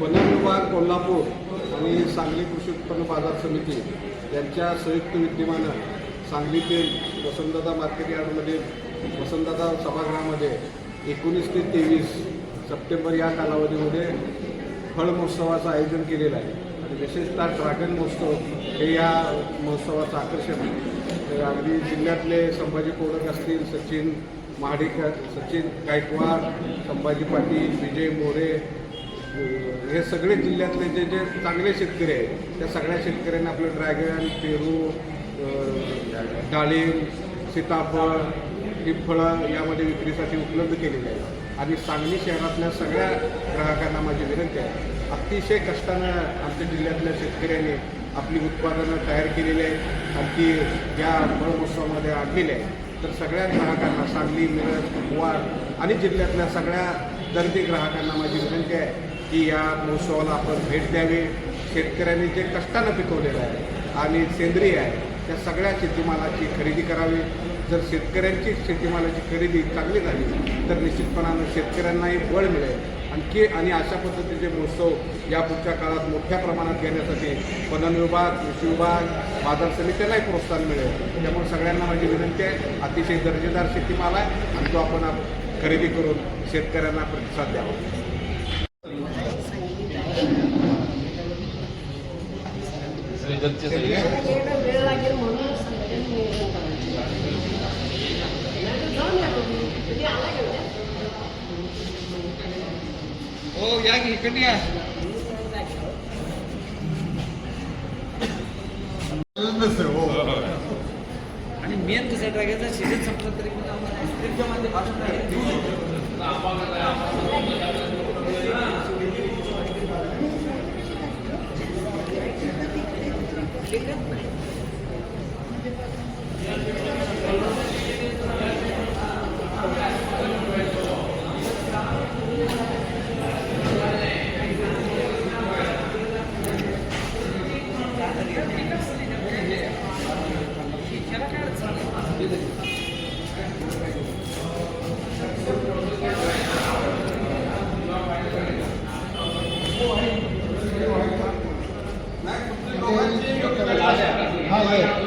One विभाग कोल्हापूर आणि सांगली कृषी उत्पन्न बाजार समिती यांच्या संयुक्त विद्यमानं सांगलीतील वसंतदादा मार्केट यार्डमध्ये वसंतदादा सभागृहामध्ये एकोणीस ते तेवीस सप्टेंबर या कालावधीमध्ये फळ महोत्सवाचं आयोजन केलेलं आहे. आणि विशेषतः ड्रॅगन महोत्सव हे या महोत्सवाचं आकर्षण आहे. तर अगदी जिल्ह्यातले संभाजी कोडक असतील सचिन महाडिकर सचिन गायकवाड संभाजी पाटील विजय मोरे हे सगळे जिल्ह्यातले जे जे चांगले शेतकरी आहेत त्या सगळ्या शेतकऱ्यांना आपलं ड्रॅगन पेरू डाळिंब सीताफळ ही फळं यामध्ये विक्रीसाठी उपलब्ध केलेली आहेत. आणि सांगली शहरातल्या सगळ्या ग्राहकांना माझी विनंती आहे अतिशय कष्टानं आमच्या जिल्ह्यातल्या शेतकऱ्यांनी आपली उत्पादनं तयार केलेली आहेत आणि ती या फळ महोत्सवामध्ये आणलेली आहे तर सगळ्या ग्राहकांना सांगली मिरज कुपवाड आणि जिल्ह्यातल्या सगळ्या दर्दी ग्राहकांना माझी विनंती आहे की या महोत्सवाला आपण भेट द्यावी. शेतकऱ्यांनी जे कष्टानं पिकवलेलं आहे आणि सेंद्रिय आहे त्या सगळ्या शेतीमालाची खरेदी करावी. जर शेतकऱ्यांची शेतीमालाची खरेदी चांगली झाली तर निश्चितपणानं शेतकऱ्यांनाही बळ मिळेल. आणखी आणि अशा पद्धतीचे महोत्सव या पुढच्या काळात मोठ्या प्रमाणात घेण्यासाठी पणन विभाग कृषी विभाग बाजार समित्यांनाही प्रोत्साहन मिळेल. त्यामुळे सगळ्यांना माझी विनंती आहे अतिशय दर्जेदार शेतीमाल आहे आणि तो आपण खरेदी करून शेतकऱ्यांना प्रतिसाद द्यावा. वेळ लागेल म्हणून हो या की इकडे या. आणि मेन दुसऱ्या ड्रॅगनचा सीझन संपला तरी पण आम्हाला आईस्क्रीमच्या मध्ये भाषण आहे. ठीक आहे? માટે હા યસ